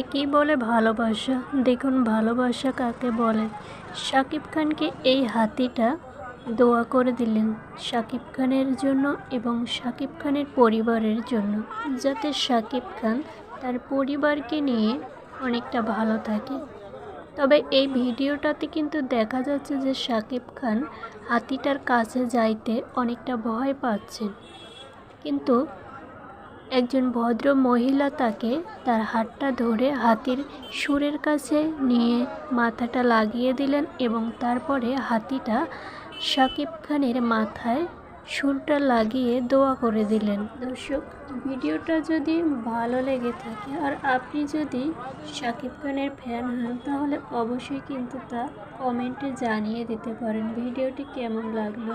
একেই বলে ভালোবাসা। দেখুন ভালোবাসা কাকে বলে। শাকিব খানকে এই হাতিটা দোয়া করে দিলেন শাকিব খানের জন্য এবং শাকিব খানের পরিবারের জন্য, যাতে শাকিব খান তার পরিবারকে নিয়ে অনেকটা ভালো থাকে। তবে এই ভিডিওটাতে কিন্তু দেখা যাচ্ছে যে শাকিব খান হাতিটার কাছে যাইতে অনেকটা ভয় পাচ্ছেন। কিন্তু একজন ভদ্র মহিলা তাকে তার হাতটা ধরে হাতির সুরের কাছে নিয়ে মাথাটা লাগিয়ে দিলেন এবং তারপরে হাতিটা শাকিব খানের মাথায় সুরটা লাগিয়ে দোয়া করে দিলেন। দর্শক, ভিডিওটা যদি ভালো লেগে থাকে আর আপনি যদি শাকিব খানের ফ্যান হন, তাহলে অবশ্যই কিন্তু তা কমেন্টে জানিয়ে দিতে পারেন। ভিডিওটি কেমন লাগল?